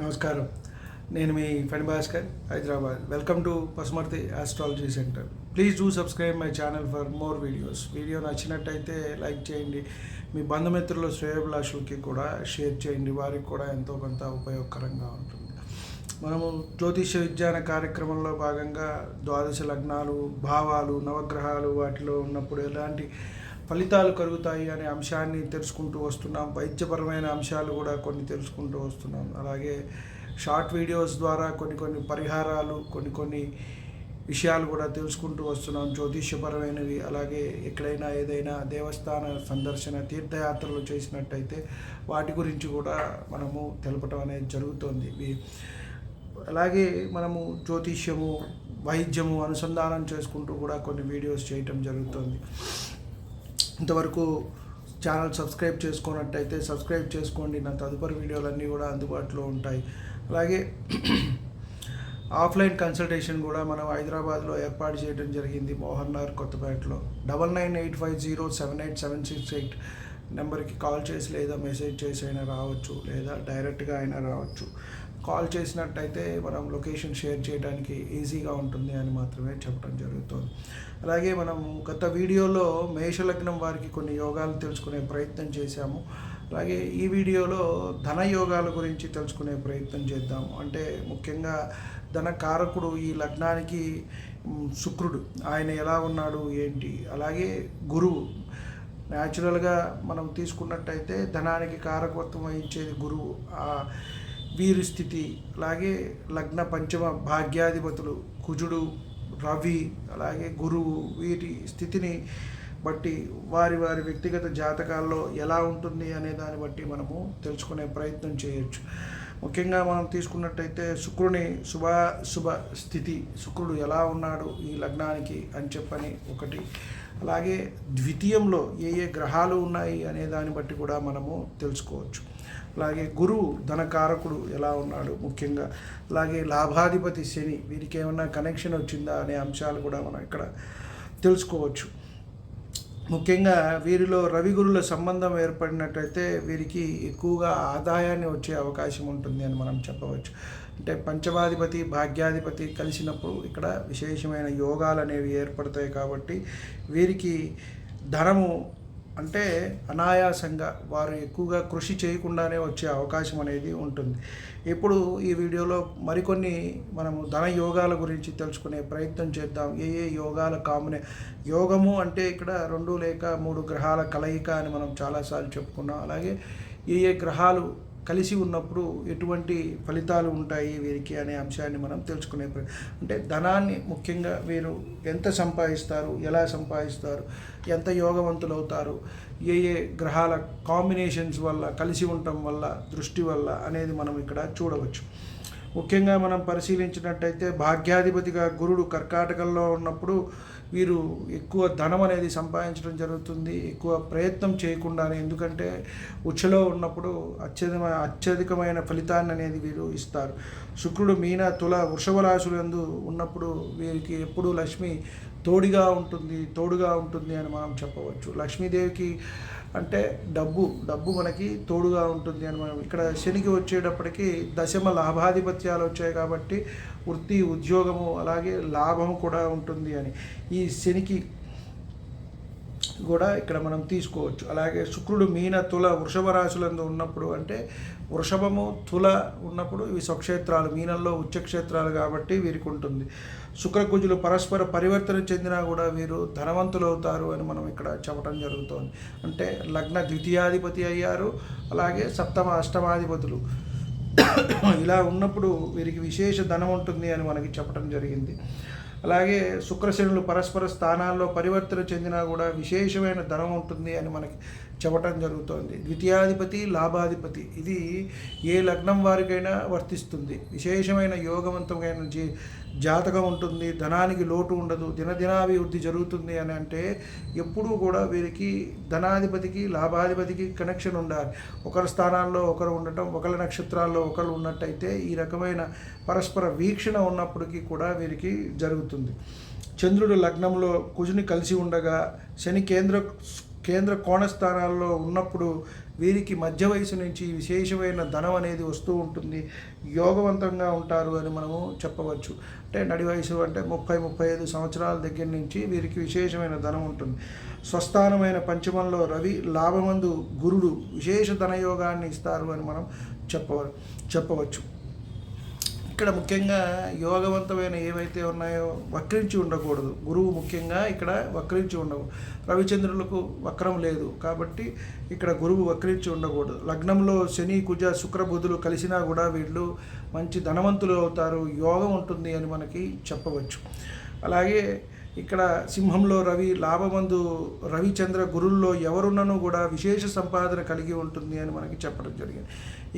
నమస్కారం. నేను మీ Phani Bhaskar Hyderabad. Welcome to Pasumarthi astrology centre please do subscribe my channel for more videos video నచ్చినట్టయితే like చేయండి. మీ బంధుమిత్రులు శ్రేయభిలాషులకి కూడా షేర్ చేయండి. వారికి కూడా ఎంతో కొంత ఉపయోగకరంగా ఉంటుంది. మనము జ్యోతిష విజ్ఞాన కార్యక్రమంలో భాగంగా ద్వాదశ లగ్నాలు భావాలు నవగ్రహాలు వాటిలో ఉన్నప్పుడు ఎలాంటి ఫలితాలు కలుగుతాయి అనే అంశాన్ని తెలుసుకుంటూ వస్తున్నాం. వైద్యపరమైన అంశాలు కూడా కొన్ని తెలుసుకుంటూ వస్తున్నాం. అలాగే షార్ట్ వీడియోస్ ద్వారా కొన్ని కొన్ని పరిహారాలు కొన్ని కొన్ని విషయాలు కూడా తెలుసుకుంటూ వస్తున్నాం. జ్యోతిష్యపరమైనవి అలాగే ఎక్కడైనా ఏదైనా దేవస్థాన సందర్శన తీర్థయాత్రలు చేసినట్టయితే వాటి గురించి కూడా మనము తెలపటం అనేది జరుగుతుంది. అలాగే మనము జ్యోతిష్యము వైద్యము అనుసంధానం చేసుకుంటూ కూడా కొన్ని వీడియోస్ చేయటం జరుగుతుంది. ఇంతవరకు ఛానల్ సబ్స్క్రైబ్ చేసుకున్నట్టయితే సబ్స్క్రైబ్ చేసుకోండి. నా తదుపరి వీడియోలన్నీ కూడా అందుబాటులో ఉంటాయి. అలాగే ఆఫ్లైన్ కన్సల్టేషన్ కూడా మనం హైదరాబాద్లో ఏర్పాటు చేయడం జరిగింది మోహన్ నగర్ కొత్తపేటలో. Double nine eight five zero seven eight seven six eight నెంబర్కి కాల్ చేసి లేదా మెసేజ్ చేసి అయినా రావచ్చు లేదా డైరెక్ట్గా అయినా రావచ్చు. కాల్ చేసినట్టయితే మనం లొకేషన్ షేర్ చేయడానికి ఈజీగా ఉంటుంది అని మాత్రమే చెప్పడం జరుగుతుంది. అలాగే మనం గత వీడియోలో మేషలగ్నం వారికి కొన్ని యోగాలు తెలుసుకునే ప్రయత్నం చేశాము. అలాగే ఈ వీడియోలో ధన యోగాల గురించి తెలుసుకునే ప్రయత్నం చేద్దాం. అంటే ముఖ్యంగా ధన కారకుడు ఈ లగ్నానికి శుక్రుడు. ఆయన ఎలా ఉన్నాడు ఏంటి? అలాగే గురువు. న్యాచురల్గా మనం తీసుకున్నట్టయితే ధనానికి కారకత్వం వహించేది గురువు. వీరి స్థితి. అలాగే లగ్న పంచమ భాగ్యాధిపతులు కుజుడు రవి అలాగే గురువు వీటి స్థితిని బట్టి వారి వారి వ్యక్తిగత జాతకాల్లో ఎలా ఉంటుంది అనే దాన్ని బట్టి మనము తెలుసుకునే ప్రయత్నం చేయొచ్చు. ముఖ్యంగా మనం తీసుకున్నట్టయితే శుక్రుని శుభ శుభ స్థితి. శుక్రుడు ఎలా ఉన్నాడు ఈ లగ్నానికి అని చెప్పని ఒకటి. అలాగే ద్వితీయంలో ఏ ఏ గ్రహాలు ఉన్నాయి అనే దాన్ని బట్టి కూడా మనము తెలుసుకోవచ్చు. అలాగే గురువు ధనకారకుడు ఎలా ఉన్నాడు ముఖ్యంగా అలాగే లాభాధిపతి శని వీరికి ఏమన్నా కనెక్షన్ వచ్చిందా అనే అంశాలు కూడా మనం ఇక్కడ తెలుసుకోవచ్చు. ముఖ్యంగా వీరిలో రవి గురుల సంబంధం ఏర్పడినట్టయితే వీరికి ఎక్కువగా ఆదాయాన్ని వచ్చే అవకాశం ఉంటుంది అని మనం చెప్పవచ్చు. అంటే పంచమాధిపతి భాగ్యాధిపతి కలిసినప్పుడు ఇక్కడ విశేషమైన యోగాలు అనేవి ఏర్పడతాయి కాబట్టి వీరికి ధనము అంటే అనాయాసంగా వారు ఎక్కువగా కృషి చేయకుండానే వచ్చే అవకాశం అనేది ఉంటుంది. ఇప్పుడు ఈ వీడియోలో మరికొన్ని మనము ధన యోగాల గురించి తెలుసుకునే ప్రయత్నం చేద్దాం. ఏ ఏ యోగాల కామునే యోగము అంటే ఇక్కడ రెండు లేక మూడు గ్రహాల కలయిక అని మనం చాలాసార్లు చెప్పుకున్నాం. అలాగే ఏ ఏ గ్రహాలు కలిసి ఉన్నప్పుడు ఎటువంటి ఫలితాలు ఉంటాయి వీరికి అనే అంశాన్ని మనం తెలుసుకునే అంటే ధనాన్ని ముఖ్యంగా వీరు ఎంత సంపాదిస్తారు ఎలా సంపాదిస్తారు ఎంత యోగవంతులు అవుతారు ఏ ఏ గ్రహాల కాంబినేషన్స్ వల్ల కలిసి ఉండటం వల్ల దృష్టి వల్ల అనేది మనం ఇక్కడ చూడవచ్చు. ముఖ్యంగా మనం పరిశీలించినట్టయితే భాగ్యాధిపతిగా గురుడు కర్కాటకంలో ఉన్నప్పుడు వీరు ఎక్కువ ధనం అనేది సంపాదించడం జరుగుతుంది ఎక్కువ ప్రయత్నం చేయకుండానే. ఎందుకంటే ఉచ్చలో ఉన్నప్పుడు అత్యధిక అత్యధికమైన ఫలితాన్ని అనేది వీరు ఇస్తారు. శుక్రుడు మీన తుల వృషభ రాశులందు ఉన్నప్పుడు వీరికి ఎప్పుడూ లక్ష్మి తోడిగా ఉంటుంది తోడుగా ఉంటుంది అని మనం చెప్పవచ్చు. లక్ష్మీదేవికి అంటే డబ్బు డబ్బు మనకి తోడుగా ఉంటుంది అని మనం ఇక్కడ శనికి వచ్చేటప్పటికి దశమ లాభాధిపత్యాలు వచ్చాయి కాబట్టి వృత్తి ఉద్యోగము అలాగే లాభము కూడా ఉంటుంది అని. ఈ శనికి కూడా ఇక్కడ మనం తీసుకోవచ్చు. అలాగే శుక్రుడు మీన తుల వృషభ రాశులందు ఉన్నప్పుడు అంటే వృషభము తుల ఉన్నప్పుడు ఇవి స్వక్షేత్రాలు మీనంలో ఉచ్చక్షేత్రాలు కాబట్టి వీరికి ఉంటుంది. శుక్రకుజులు పరస్పర పరివర్తన చెందినా కూడా వీరు ధనవంతులు అవుతారు అని మనం ఇక్కడ చెప్పడం జరుగుతోంది. అంటే లగ్న ద్వితీయాధిపతి అయ్యారు అలాగే సప్తమ అష్టమాధిపతులు. ఇలా ఉన్నప్పుడు వీరికి విశేష ధనం ఉంటుంది అని మనకి చెప్పడం జరిగింది. అలాగే శుక్రశనులు పరస్పర స్థానాల్లో పరివర్తన చెందినా కూడా విశేషమైన ధనం ఉంటుంది అని మనకి చెప్పటం జరుగుతోంది. ద్వితీయాధిపతి లాభాధిపతి ఇది ఏ లగ్నం వారికైనా వర్తిస్తుంది. విశేషమైన యోగవంతమైన జీ జాతకం ఉంటుంది ధనానికి లోటు ఉండదు దినదినాభివృద్ధి జరుగుతుంది అని అంటే ఎప్పుడూ కూడా వీరికి ధనాధిపతికి లాభాధిపతికి కనెక్షన్ ఉండాలి. ఒకరి స్థానాల్లో ఒకరు ఉండటం ఒకరి నక్షత్రాల్లో ఒకరు ఉన్నట్టయితే ఈ రకమైన పరస్పర వీక్షణ ఉన్నప్పటికీ కూడా వీరికి జరుగుతుంది. చంద్రుడు లగ్నంలో కుజుని కలిసి ఉండగా శని కేంద్ర కేంద్ర కోణస్థానాల్లో ఉన్నప్పుడు వీరికి మధ్య వయసు నుంచి విశేషమైన ధనం అనేది వస్తూ ఉంటుంది. యోగవంతంగా ఉంటారు అని మనము చెప్పవచ్చు. అంటే నడి వయసు అంటే ముప్పై ముప్పై ఐదు సంవత్సరాల దగ్గర నుంచి వీరికి విశేషమైన ధనం ఉంటుంది. స్వస్థానమైన పంచమంలో రవి లాభమందు గురుడు విశేష ధనయోగాన్ని ఇస్తారు అని మనం చెప్పవ చెప్పవచ్చు. ఇక్కడ ముఖ్యంగా యోగవంతమైన ఏవైతే ఉన్నాయో వక్రించి ఉండకూడదు. గురువు ముఖ్యంగా ఇక్కడ వక్రించి ఉండవు. రవిచంద్రులకు వక్రం లేదు కాబట్టి ఇక్కడ గురువు వక్రించి ఉండకూడదు. లగ్నంలో శని కుజ శుక్రబుధులు కలిసినా కూడా వీళ్ళు మంచి ధనవంతులు అవుతారు. యోగం ఉంటుంది అని మనకి చెప్పవచ్చు. అలాగే ఇక్కడ సింహంలో రవి లాభమందు రవిచంద్ర గురుల్లో ఎవరున్నను కూడా విశేష సంపాదన కలిగి ఉంటుంది అని మనకి చెప్పడం జరిగింది.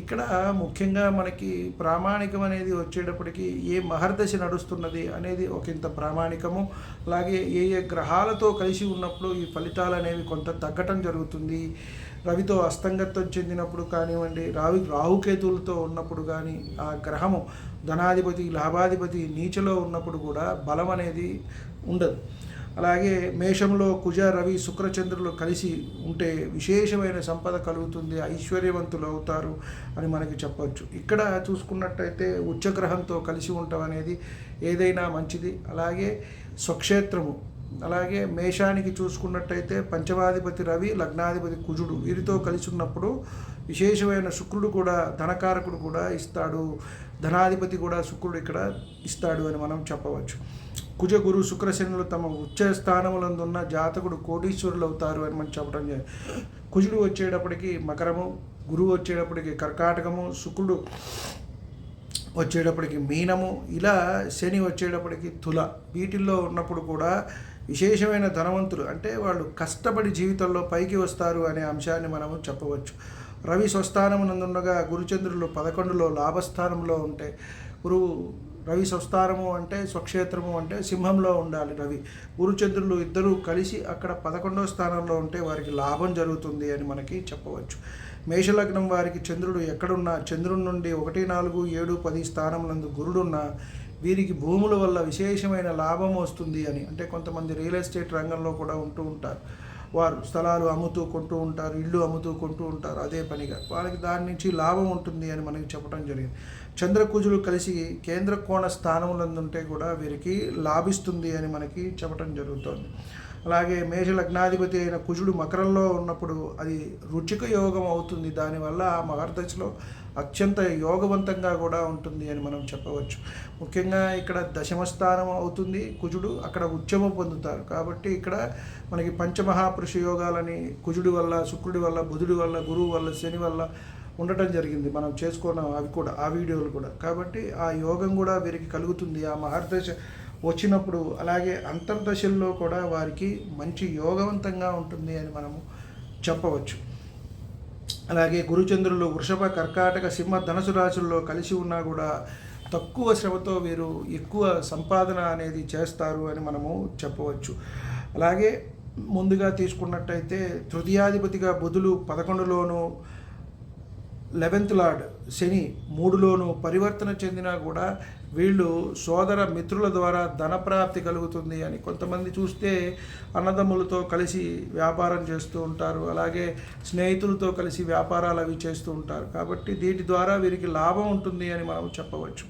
ఇక్కడ ముఖ్యంగా మనకి ప్రామాణికం అనేది వచ్చేటప్పటికి ఏ మహర్దశ నడుస్తున్నది అనేది ఒకంత ప్రామాణికము. అలాగే ఏ ఏ గ్రహాలతో కలిసి ఉన్నప్పుడు ఈ ఫలితాలు అనేవి కొంత తగ్గటం జరుగుతుంది. రవితో అస్తంగత్వం చెందినప్పుడు కానివ్వండి రావి రాహుకేతువులతో ఉన్నప్పుడు కానీ ఆ గ్రహము ధనాధిపతి లాభాధిపతి నీచలో ఉన్నప్పుడు కూడా బలం అనేది ఉండదు. అలాగే మేషంలో కుజ రవి శుక్రచంద్రులు కలిసి ఉంటే విశేషమైన సంపద కలుగుతుంది ఐశ్వర్యవంతులు అవుతారు అని మనకి చెప్పవచ్చు ఇక్కడ చూసుకున్నట్టయితే ఉచ్చగ్రహంతో కలిసి ఉండటం అనేది ఏదైనా మంచిది. అలాగే స్వక్షేత్రము అలాగే మేషానికి చూసుకున్నట్టయితే పంచమాధిపతి రవి లగ్నాధిపతి కుజుడు వీరితో కలిసి ఉన్నప్పుడు విశేషమైన శుక్రుడు కూడా ధనకారకుడు కూడా ఇస్తాడు. ధనాధిపతి కూడా శుక్రుడు ఇక్కడ ఇస్తాడు అని మనం చెప్పవచ్చు. కుజ గురు శుక్రశనులు తమ ఉచ్చ స్థానములందున్న జాతకుడు కోటీశ్వరులు అవుతారు అని మనం చెప్పడం జరిగింది కుజుడు వచ్చేటప్పటికి మకరము గురువు వచ్చేటప్పటికి కర్కాటకము శుక్రుడు వచ్చేటప్పటికి మీనము ఇలా శని వచ్చేటప్పటికి తుల వీటిల్లో ఉన్నప్పుడు కూడా విశేషమైన ధనవంతులు. అంటే వాళ్ళు కష్టపడి జీవితంలో పైకి వస్తారు అనే అంశాన్ని మనము చెప్పవచ్చు. రవి స్వస్థానమునందుండగా గురుచంద్రులు పదకొండులో లాభస్థానంలో ఉంటే గురువు రవి స్వస్థానము అంటే స్వక్షేత్రము అంటే సింహంలో ఉండాలి రవి. గురుచంద్రులు ఇద్దరూ కలిసి అక్కడ పదకొండవ స్థానంలో ఉంటే వారికి లాభం జరుగుతుంది అని మనకి చెప్పవచ్చు. మేషలగ్నం వారికి చంద్రుడు ఎక్కడున్నా చంద్రుడి నుండి ఒకటి నాలుగు ఏడు పది స్థానములందు గురుడున్నా వీరికి భూముల వల్ల విశేషమైన లాభం వస్తుంది అని. అంటే కొంతమంది రియల్ ఎస్టేట్ రంగంలో కూడా ఉంటూ ఉంటారు. వారు స్థలాలు అమ్ముతూ కొంటూ ఉంటారు ఇల్లు అమ్ముతూ కొంటూ ఉంటారు అదే పనిగా. వాళ్ళకి దాని నుంచి లాభం ఉంటుంది అని మనకి చెప్పడం జరిగింది. చంద్రకుజులు కలిసి కేంద్ర కోణ స్థానములందుంటే కూడా వీరికి లాభిస్తుంది అని మనకి చెప్పడం జరుగుతుంది. అలాగే మేష లగ్నాధిపతి అయిన కుజుడు మకరంలో ఉన్నప్పుడు అది రుచిక యోగం అవుతుంది. దానివల్ల ఆ మహర్దశలో అత్యంత యోగవంతంగా కూడా ఉంటుంది అని మనం చెప్పవచ్చు. ముఖ్యంగా ఇక్కడ దశమ స్థానం అవుతుంది. కుజుడు అక్కడ ఉద్యమం పొందుతారు కాబట్టి ఇక్కడ మనకి పంచమహాపురుష యోగాలని కుజుడి వల్ల శుక్రుడి వల్ల బుధుడి వల్ల గురువు వల్ల శని వల్ల ఉండటం జరిగింది. మనం చేసుకున్నాం అవి కూడా ఆ వీడియోలు కూడా. కాబట్టి ఆ యోగం కూడా వీరికి కలుగుతుంది. ఆ మహర్దశ వచ్చినప్పుడు అలాగే అంతర్దశల్లో కూడా వారికి మంచి యోగవంతంగా ఉంటుంది అని మనము చెప్పవచ్చు. అలాగే గురుచంద్రులు వృషభ కర్కాటక సింహ ధనుసు రాశుల్లో కలిసి ఉన్నా కూడా తక్కువ శ్రమతో వీరు ఎక్కువ సంపాదన అనేది చేస్తారు అని మనము చెప్పవచ్చు. అలాగే ముందుగా తీసుకున్నట్టయితే తృతీయాధిపతిగా బుధులు పదకొండులోను లెవెన్త్ లార్డ్ శని మూడులోను పరివర్తన చెందినా కూడా వీళ్ళు సోదర మిత్రుల ద్వారా ధనప్రాప్తి కలుగుతుంది అని కొంతమంది చూస్తే అన్నదమ్ములతో కలిసి వ్యాపారం చేస్తూ ఉంటారు. అలాగే స్నేహితులతో కలిసి వ్యాపారాలు అవి చేస్తూ ఉంటారు. కాబట్టి దీటి ద్వారా వీరికి లాభం ఉంటుంది అని మనం చెప్పవచ్చు.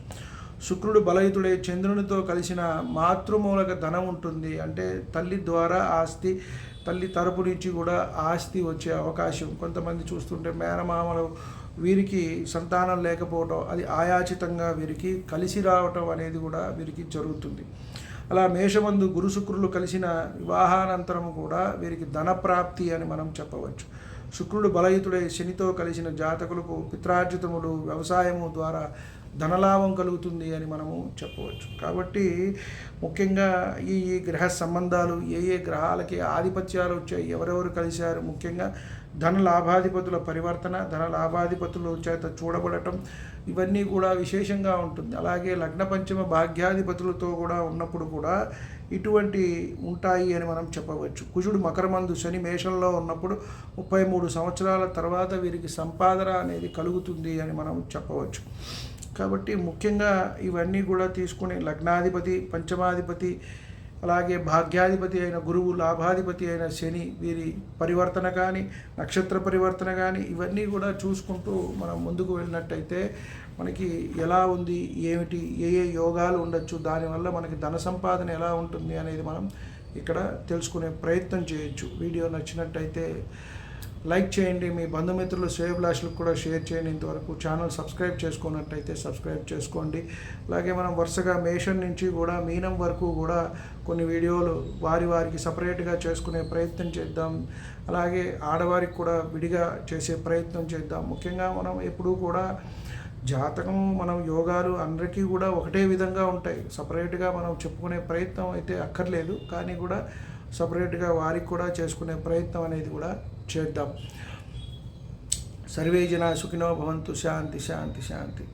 శుక్రుడు బలయుతుడై చంద్రునితో కలిసిన మాతృమూలక ధనం ఉంటుంది. అంటే తల్లి ద్వారా ఆస్తి తల్లి తరపు నుంచి కూడా ఆస్తి వచ్చే అవకాశం కొంతమంది చూస్తుంటే మేనమామలు వీరికి సంతానం లేకపోవటం అది ఆయాచితంగా వీరికి కలిసి రావటం అనేది కూడా వీరికి జరుగుతుంది. అలా మేషమందు గురు శుక్రులు కలిసిన వివాహానంతరం కూడా వీరికి ధనప్రాప్తి అని మనం చెప్పవచ్చు. శుక్రుడు బలయుతుడై శనితో కలిసిన జాతకులకు పిత్రార్జితములు వ్యవసాయము ద్వారా ధనలాభం కలుగుతుంది అని మనము చెప్పవచ్చు. కాబట్టి ముఖ్యంగా ఈ ఈ గ్రహ సంబంధాలు ఏ ఏ గ్రహాలకి ఆధిపత్యాలు వచ్చాయి ఎవరెవరు కలిశారు ముఖ్యంగా ధన లాభాధిపతుల పరివర్తన ధన లాభాధిపతుల చేత చూడబడటం ఇవన్నీ కూడా విశేషంగా ఉంటుంది. అలాగే లగ్న పంచమ భాగ్యాధిపతులతో కూడా ఉన్నప్పుడు కూడా ఇటువంటి ఉంటాయి అని మనం చెప్పవచ్చు. కుజుడు మకరమందు శని మేషంలో ఉన్నప్పుడు ముప్పై మూడు సంవత్సరాల తర్వాత వీరికి సంపాదన అనేది కలుగుతుంది అని మనం చెప్పవచ్చు. కాబట్టి ముఖ్యంగా ఇవన్నీ కూడా తీసుకుని లగ్నాధిపతి పంచమ పంచమాధిపతి అలాగే భాగ్యాధిపతి అయిన గురువు లాభాధిపతి అయిన శని వీరి పరివర్తన కానీ నక్షత్ర పరివర్తన కానీ ఇవన్నీ కూడా చూసుకుంటూ మనం ముందుకు వెళ్ళినట్టయితే మనకి ఎలా ఉంది ఏమిటి ఏ ఏ యోగాలు ఉండొచ్చు దానివల్ల మనకి ధన సంపాదన ఎలా ఉంటుంది అనేది మనం ఇక్కడ తెలుసుకునే ప్రయత్నం చేయొచ్చు. వీడియో నచ్చినట్టయితే లైక్ చేయండి మీ బంధుమిత్రులు శ్రేయభిలాషులకు కూడా షేర్ చేయండి ఇంతవరకు. ఛానల్ సబ్స్క్రైబ్ చేసుకున్నట్టయితే సబ్స్క్రైబ్ చేసుకోండి. అలాగే మనం వరుసగా మేషన్ నుంచి కూడా మీనం వరకు కూడా కొన్ని వీడియోలు వారి వారికి సపరేట్గా చేసుకునే ప్రయత్నం చేద్దాం. అలాగే ఆడవారికి కూడా విడిగా చేసే ప్రయత్నం చేద్దాం. ముఖ్యంగా మనం ఎప్పుడూ కూడా జాతకం మనం యోగాలు అందరికీ కూడా ఒకటే విధంగా ఉంటాయి. సపరేట్గా మనం చెప్పుకునే ప్రయత్నం అయితే అక్కర్లేదు. కానీ కూడా సపరేట్గా వారికి కూడా చేసుకునే ప్రయత్నం అనేది కూడా చేద్దాం. సర్వే జనా సుఖినో భవంతు. శాంతి శాంతి శాంతి.